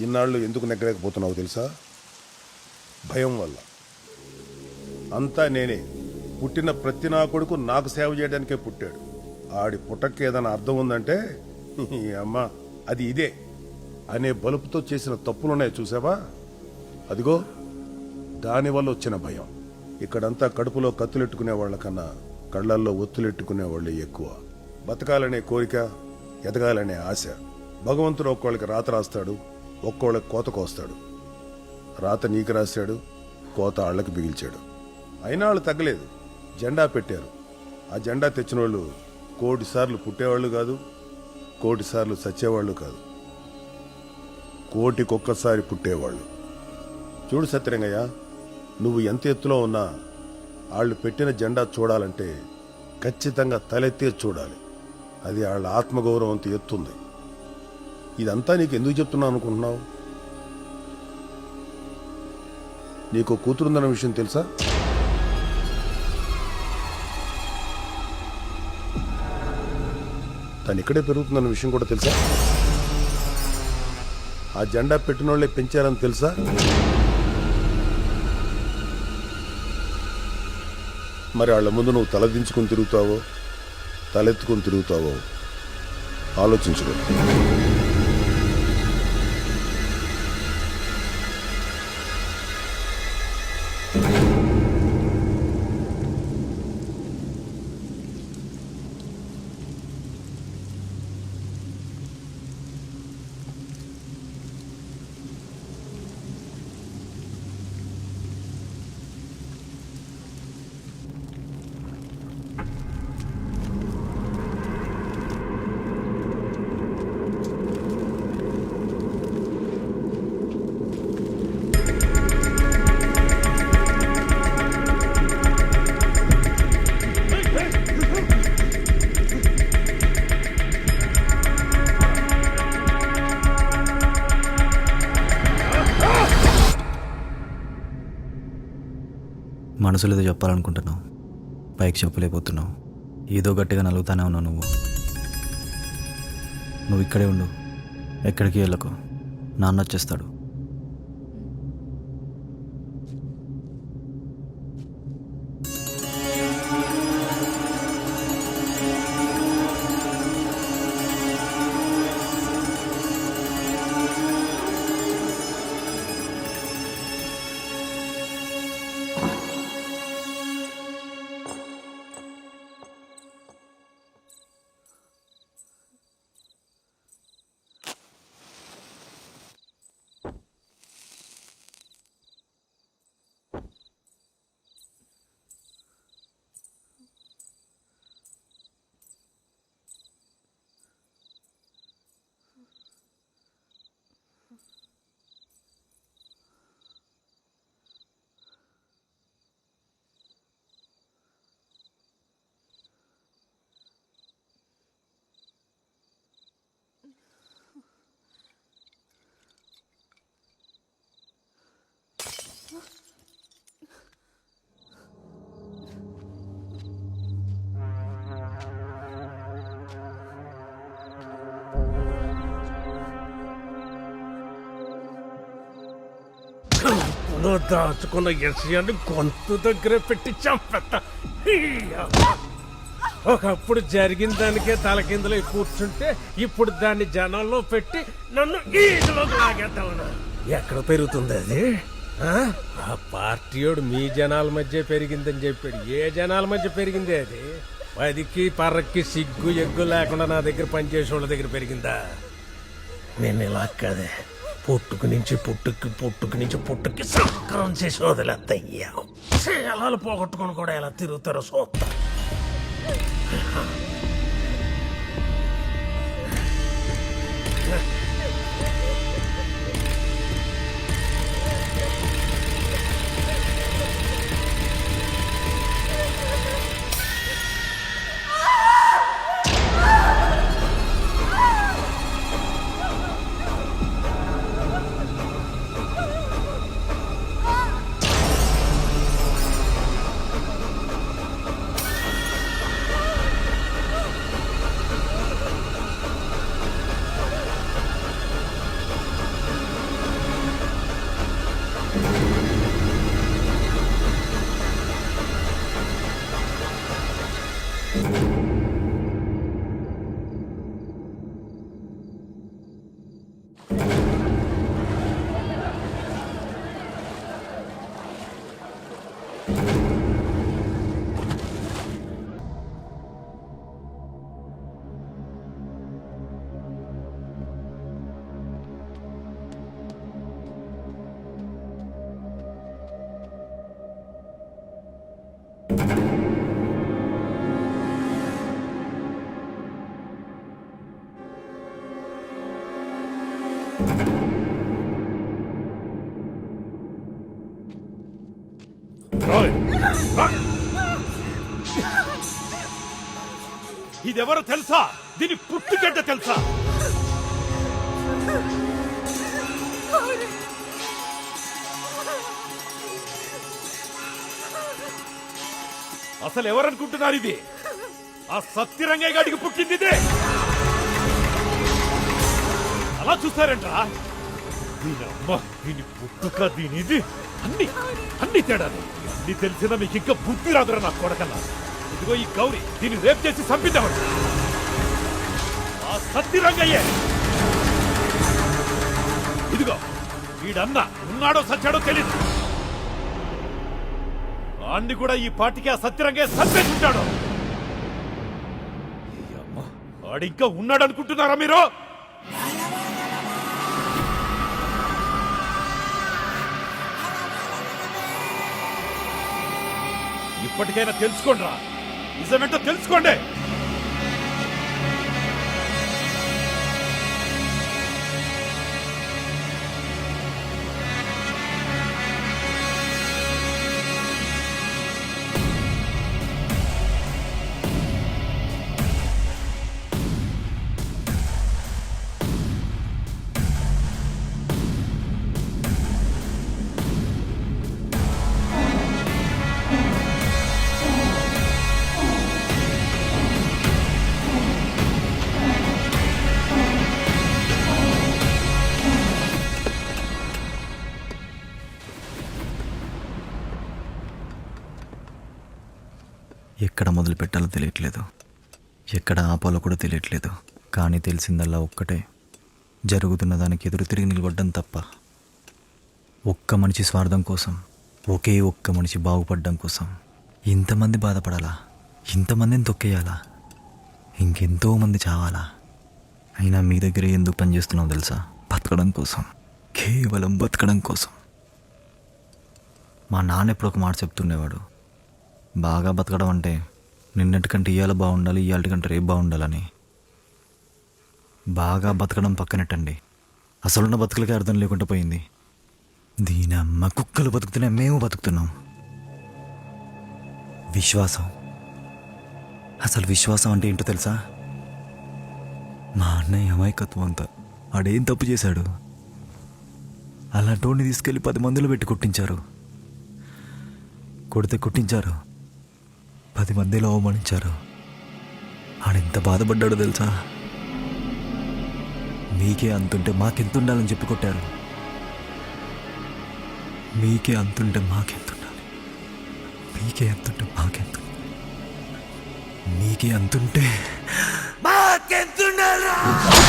ఇన్నాళ్ళు ఎందుకు నెగ్గలేకపోతున్నావు తెలుసా? భయం వల్ల. అంతా నేనే. పుట్టిన ప్రతి నా కొడుకు నాకు సేవ చేయడానికే పుట్టాడు. ఆడి పుట్టకి ఏదైనా అర్థం ఉందంటే అమ్మా అమ్మ అది ఇదే అనే బలుపుతో చేసిన తప్పులున్నాయి చూసావా? అదిగో దానివల్ల వచ్చిన భయం. ఇక్కడంతా కడుపులో కత్తులెట్టుకునే వాళ్ళకన్నా కళ్ళల్లో ఒత్తులెట్టుకునే వాళ్ళే ఎక్కువ. బతకాలనే కోరిక ఎదగాలనే ఆశ. భగవంతుడు ఒక్కోళ్ళకి రాత రాస్తాడు. ఒక్కోళ్ళకి కోత కోస్తాడు. రాత నీకు రాశాడు కోత ఆళ్ళకి బిగిల్చాడు అయినా వాళ్ళు తగ్గలేదు. జెండా పెట్టారు. ఆ జెండా తెచ్చిన వాళ్ళు కోటి సార్లు పుట్టేవాళ్ళు కాదు కోటి సార్లు చచ్చేవాళ్ళు కాదు. కోటికొక్కసారి పుట్టేవాళ్ళు. చూడు సత్యరంగయ్య నువ్వు ఎంత ఎత్తులో ఉన్నా వాళ్ళు పెట్టిన జెండా చూడాలంటే ఖచ్చితంగా తలెత్తే చూడాలి. అది వాళ్ళ ఆత్మగౌరవంతో ఎత్తుంది. ఇదంతా నీకు ఎందుకు చెప్తున్నాను అనుకుంటున్నావు? నీకు కూతురుందన్న విషయం తెలుసా? తను ఇక్కడే పెరుగుతుందన్న విషయం కూడా తెలుసా? ఆ జెండా పెట్టిన వాళ్ళే పెంచారని తెలుసా? మరి వాళ్ళ ముందు నువ్వు తలదించుకుని తిరుగుతావో తలెత్తుకుని తిరుగుతావో? ఆలోచించుకో. మనసులో ఏదో చెప్పాలనుకుంటున్నావు. పైకి చెప్పలేకపోతున్నావు. ఏదో గట్టిగా నలుగుతానే ఉన్నావు నువ్వు. నువ్వు ఇక్కడే ఉండు. ఎక్కడికి వెళ్ళకు. నాన్న వచ్చేస్తాడు. కడుపులో దాచుకున్న విషయాన్ని గొంతు దగ్గర పెట్టి చంపెత్త ఒకప్పుడు జరిగిన దానికే తలకిందులో కూర్చుంటే ఇప్పుడు దాన్ని జనాల్లో పెట్టి నన్ను ఈగలోకి లాగేద్దామన్నా ఎక్కడ పెరుగుతుంది అది? ఆ? ఆ పార్టీయోడు మీ జనాల మధ్య పెరిగిందని చెప్పాడు. ఏ జనాల మధ్య పెరిగింది అది? పదికి పర్రకి సిగ్గు ఎగ్గు లేకుండా నా దగ్గర పనిచేసే వాళ్ళ దగ్గర పెరిగిందా? నేను ఇలా కాదే. పుట్టుకు నుంచి పుట్టుకి పుట్టుకు నుంచి పుట్టుకి సంకరం చేసి వదిలేద్దయ్యావు శీలాలు పోగొట్టుకుని కూడా ఎలా తిరుగుతారో చూస్తా Ah. ఇదెవరో తెలుసా? దీని పుట్టుగడ్డ తెలుసా? అసలు ఎవరనుకుంటున్నారు ఇది? ఆ సత్యరంగయ్య గడికి పుట్టింది ఇదే! అలా చూస్తారంట్రా దీని అమ్మ దీని పుట్టుక దీని ఇది అన్ని అన్ని తేడాలు. అన్ని తెలిసినా మీకు ఇంకా బుద్ధి రాదురా నా కొడకన్నా. ఇదిగో ఈ గౌరి దీన్ని రేప్ చేసి చంపిద్దామంట. ఆ సత్యరంగయ్యే ఇదిగో వీడన్న ఉన్నాడో సచ్చాడో తెలియదు వాణ్ణి కూడా ఈ పాటికి ఆ సత్యరంగే చంపేస్తుంటాడు ఈ అమ్మ, వాడింకా మీరు? ఇప్పటికైనా తెలుసుకోండి రా. నిజమేంటో తెలుసుకోండి. ఎక్కడ మొదలు పెట్టాలో తెలియట్లేదు. ఎక్కడ ఆపాలో కూడా తెలియట్లేదు. కానీ తెలిసిందల్లా ఒక్కటే. జరుగుతున్న దానికి ఎదురు తిరిగి నిలబడ్డం తప్ప. ఒక్క మనిషి స్వార్థం కోసం ఒకే ఒక్క మనిషి బాగుపడడం కోసం ఇంతమంది బాధపడాలా? ఇంతమందిని తొక్కేయాలా? ఇంకెంతో మంది చావాలా? అయినా మీ దగ్గర ఎందుకు పనిచేస్తున్నావు తెలుసా? బతకడం కోసం. కేవలం బతకడం కోసం. మా నాన్న ఎప్పుడు ఒక మాట చెప్తుండేవాడు. బాగా బతకడం అంటే నిన్నటికంటే ఇవాళ బాగుండాలి ఇవాళకంటే రేపు బాగుండాలని. బాగా బతకడం పక్కనట్టండి. అసలున్న బతుకులకి అర్థం లేకుండా పోయింది. దీని అమ్మ కుక్కలు బతుకుతున్నాయి మేము బతుకుతున్నాం. విశ్వాసం. అసలు విశ్వాసం అంటే ఏంటో తెలుసా? మా అన్నయ్య అమాయకత్వం అంతా. ఆడేం తప్పు చేశాడు? అలాంటి తీసుకెళ్ళి పది మందిలో పెట్టి కొట్టించారు. కొడితే కొట్టించారు. పది మందిలో అవమానించారు. ఆడెంత బాధపడ్డాడో తెలుసా? మీకే అంతుంటే మాకెంత ఉండాలని చెప్పి కొట్టారు. మీకే అంతుంటే మాకెంత ఉండాలి మీకే అంతుంటే మాకెంత మీకే అంతుంటే మాకెంత ఉండాలి